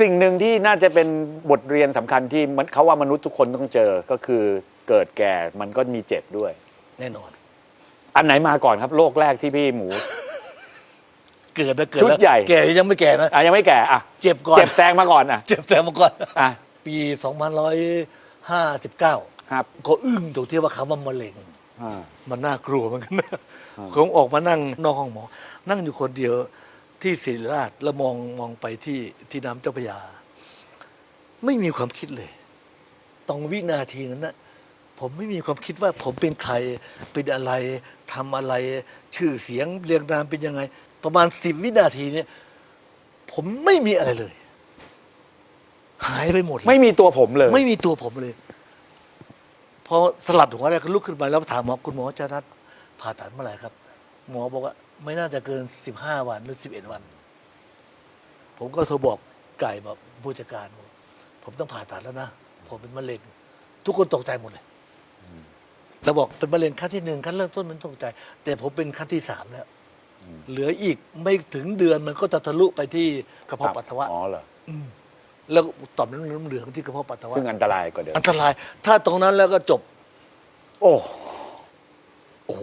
สิ่งหนึ่งที่น่าจะเป็นบทเรียนสำคัญที่มันเขาว่ามนุษย์ทุกคนต้องเจอก็คือเกิดแก่มันก็มีเจ็บด้วย แน่นอน อันไหนมาก่อนครับ โรคแรกที่พี่หมู เกิดนะเกิดชุดแล้วใหญ่ แก่ยังไม่แก่นะ อะยังไม่แก่อะเจ็บก่อน เจ็บแซงมาก่อนอะเจ็บแต่มาก่อน อะปี 2559 ครับก็อึ้งตรงที่ว่าคำว่ามะเร็ง อ่า มันน่ากลัวเหมือนกันนะผมออกมานั่งนอกห้องหมอ นั่งอยู่คนเดียว ที่ศิริราชแล้วมองมองไปที่ที่น้ำเจ้าพระยา ไม่มีความคิดเลยตรงวินาทีนั้นนะผมไม่มีความคิดว่าผมเป็นใครเป็นอะไรทำอะไร ชื่อเสียงเรียงนามเป็นยังไง ประมาณสิบวินาทีเนี่ย ผมไม่มีอะไรเลย หายไปหมดเลยไม่มีตัวผมเลย ไม่มีตัวผมเลย พอสลัดหัวอะไรก็ลุกขึ้นมาแล้วถามหมอคุณหมอจะนัดผ่าตัดเมื่อไหร่ครับ หมอบอกว่า ไม่น่าจะเกินสิบห้าวันหรือสิบเอ็ดวัน ผมก็โทรบอกไก่บอกผู้จัดการบอกผมต้องผ่าตัดแล้วนะ ผมเป็นมะเร็ง ทุกคนตกใจหมดเลยแล้วบอกเป็นมะเร็งขั้นที่หนึ่งขั้นเริ่มต้นมันตกใจ แต่ผมเป็นขั้นที่สามแล้ว เหลืออีกไม่ถึงเดือนมันก็จะทะลุไปที่กระเพาะปัสสาวะอ๋อเหรอมแล้วต่อมน้ำเหลืองที่กระเพาะปัสสาวะซึ่งอันตรายกว่าเดิมอันตราย ถ้าตรงนั้นแล้วก็จบ โอ้โอ้โห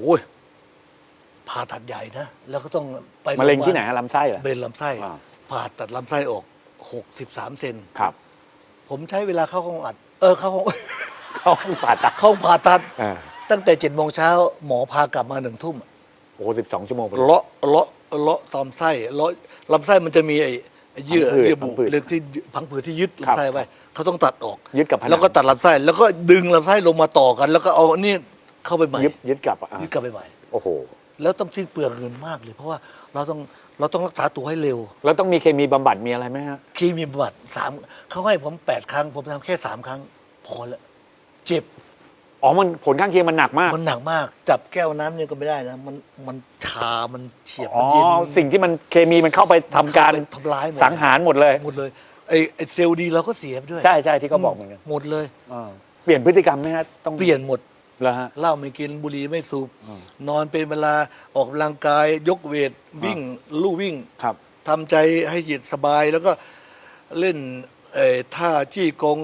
ผ่าตัดใหญ่นะ แล้วก็ต้องไปมะเร็งโพยาบาลที่ไหนฮะลำไส้เหรอ เป็นลำไส้อ่า ผ่าตัดลำไส้ออกหกสิบสามเซนครับ ผมใช้เวลาเข้าห้องอัด เออเข้าห้อง เข้าห้องผ่าตัดเข้าห้องผ่าตัด อ่าตั้งแต่เจ็ดโมงเช้าหมอพากลับมาหนึ่งทุ่มโอ้โหสิบสองชั่วโมงพอดี เลาะเลาะเลาะตอมไส้เลาะลำไส้มันจะมีไอ้ไอ้เยื่อพังผืดเยื่อบุพังผืดเรื่องที่พังผืดที่ยึดครับลำไส้ไว้เขาต้องตัดออกยึดกับผนัง แล้วก็ตัดลำไส้แล้วก็ดึงลำไส้ลงมาต่อกัน แล้วก็เอานี่เข้าไปใหม่ยึดยึดกลับอะยึดกลับไปใหม่ โอ้โห แล้วต้องสิ้นเปลืองเงินมากเลย เพราะว่าเราต้องเราต้องรักษาตัวให้เร็ว แล้วต้องมีเคมีบำบัดมีอะไรไหมฮะ เคมีบำบัดสามเขาให้ผมแปดครั้ง ผมทำแค่สามครั้ง พอแล้วเจ็บอ๋อมันผลข้างเคียงมันหนักมาก มันหนักมาก จับแก้วน้ำเนี่ยก็ไม่ได้นะ มันมันชา มันเฉียบอ๋มัอนเย็นสิ่งที่มันเคมีมันเข้าไปทำการทำร้ายหมดสังหารหมดเลย หมดเลยไอ้ไอ้เซลล์ดีเราก็เสียไปด้วยใช่ใช่ที่เขาบอกเหมือนกัน หมดเลยอ่าเปลี่ยนพฤติกรรมไหมฮะต้องเปลี่ยนหมด เหรอฮะ เหล้าไม่กินบุหรี่ไม่สูบอืมนอนเป็นเวลาออกกำลังกาย ยกเวทวิ่งลู่วิ่งครับ ทำใจให้จิตสบายแล้วก็เล่นเอ่อท่าจี้กง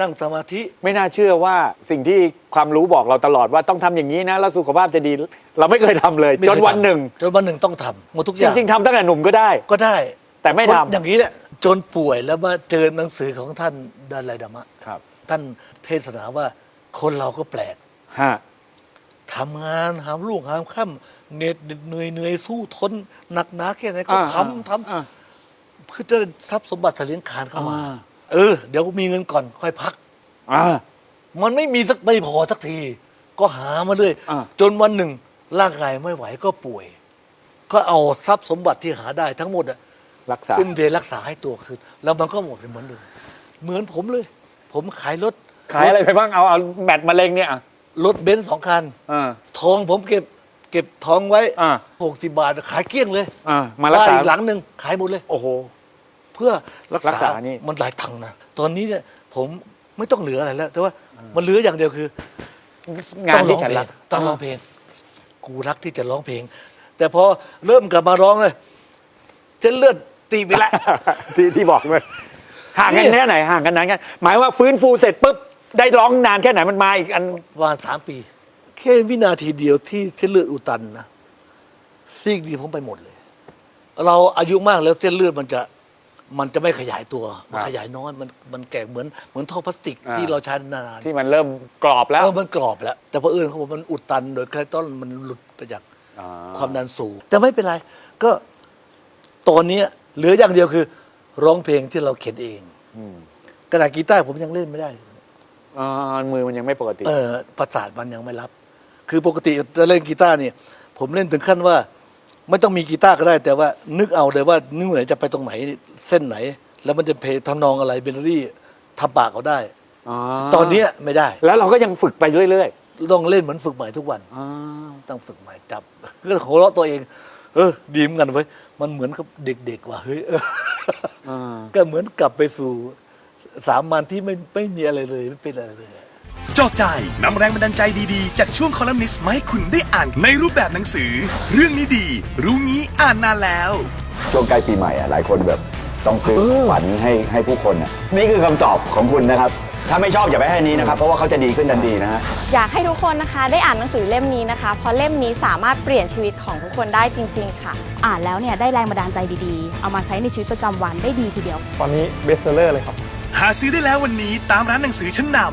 นั่งสมาธิ ไม่น่าเชื่อว่าสิ่งที่ความรู้บอกเราตลอดว่าต้องทำอย่างนี้นะแล้วสุขภาพจะดี เราไม่เคยทำเลย ไม่จเคนยวันทำหนึ่ง จนวันหนึ่งต้องทำหมดทุกอจย่างริง ๆทำตั้งแต่หนุ่มก็ได้ ก็ได้แต่ไม่ทำ คนอย่างนี้เนี่ยจนป่วยแล้วมาเจอหนังสือของท่านดาลัยดามะ ครับ ท่านเทศนาว่า คนเราก็แปลกฮะทำงานหามลูกหามค่ำเหน็ดเหนื่อยเหนื่อยสู้ทนหนักหนาแค่ไหนก็อ่าทำทำอ่าเพื่อจะได้ทรัพย์สมบัติเสลียงคานเข้ามาอ่าเออเดี๋ยวมีเงินก่อนค่อยพัก อ่า มันไม่มีสักไม่พอสักที ก็หามาเลยอ่า จนวันหนึ่ง ร่างกายไม่ไหวก็ป่วย ก็เอาทรัพย์สมบัติที่หาได้ทั้งหมดอะรักษา อุ้มเทรักษาให้ตัวคืนแล้วมันก็หมดไปเหมือนเดิมเหมือนผมเลย ผมขายรถ ขายอะไรไปบ้างเอาเอาแบตมะเร็งเนี่ยอะรถเบนซ์สองคัน อ่า ทองผมเก็บเก็บทองไว้อ่า หกสิบาท ขายเกลี้ยงเลยอ่ามารักบ้านษาอีกหลังหนึ่งขายหมดเลย โอ้โห เพื่อรักรักษาษานี่ มันหลายตังค์นะ ตอนนี้เนี่ยผมไม่ต้องเหลืออะไรแล้ว แต่ว่ามันเหลืออย่างเดียวคือ งานที่ฉันรักต้องร้องเพลง กูรักที่จะร้องเพลง แต่พอเริ่มกลับมาร้องเลยเส้นเลือดตีไปแล้ว ที่ที่บอกเลยห่างกันนี่แค่ไหนห่างกันนานกัน หมายว่าฟื้นฟูเสร็จปุ๊บ ได้ร้องนานแค่ไหนมันมาอีกอัน ประมาณสามปี แค่วินาทีเดียวที่เส้นเลือดอุดตันนะซีกดีผมไปหมดเลย เราอายุมากแล้วเส้นเลือดมันจะมันจะไม่ขยายตัว มันครับขยายน้อยมันมันแก่เหมือนเหมือนท่อพลาสติกอ่า ที่เราใช้นานๆ ที่มันเริ่มกรอบแล้ว เออมันกรอบแล้ว แต่พอเอิญเขาบอกมันอุดตัน โดยคาแรคเตอร์มันหลุดไปจากอ่า ความดันสูง แต่ไม่เป็นไร ก็ตอนเนี้ยเหลืออย่างเดียวคือ ร้องเพลงที่เราเขียนเองอืมกระดาษกีตาร์ผมยังเล่นไม่ได้ อ่ามือมันยังไม่ปกติ เออประสาทมันยังไม่รับ คือปกติจะเล่นกีตาร์เนี่ย ผมเล่นถึงขั้นว่า ไม่ต้องมีกีตาร์ก็ได้ แต่ว่านึกเอาเลยว่านึกไหนจะไปตรงไหนเส้นไหน แล้วมันจะเพลงทำนองอะไรเบลลี่ทำปากเอาได้ตอนเนี้ยไม่ได้แล้วเราก็ยังฝึกไปเรื่อยต้องเล่นเหมือนฝึกใหม่ทุกวัน ๆอ่าต้องฝึกใหม่จับ ก็หัวเราะตัวเอง เออ ดีเหมือนกันเว้ยมันเหมือนกับเด็กๆว่ะเฮ้ยเออ อ่าก็เหมือนกลับไปสู่ สามัญที่ไม่ไม่มีอะไรเลยไม่เป็นอะไรเลยจอใจนำแรงบันดาลใจดีๆ จากช่วงคอลัมนิสต์มาให้คุณได้อ่านในรูปแบบหนังสือ เรื่องนี้ดี รู้งี้อ่านนานแล้ว ช่วงใกล้ปีใหม่อะหลายคนแบบต้องซื้อขวัญให้ให้ผู้คนน่ะนี่คือคำตอบของคุณนะครับ ถ้าไม่ชอบอย่าไปให้อันนี้นะครับ เพราะว่าเขาจะดีขึ้นทันทีนะฮะ อยากให้ทุกคนนะคะได้อ่านหนังสือเล่มนี้นะคะ เพราะเล่มนี้สามารถเปลี่ยนชีวิตของทุกคนได้จริง ๆ ค่ะ อ่านแล้วเนี่ยได้แรงบันดาลใจดีๆ เอามาใช้ในชีวิตประจำวันได้ดีทีเดียว ตอนนี้เบสเซอร์เลยครับ หาซื้อได้แล้ววันนี้ตามร้านหนังสือชั้นนำ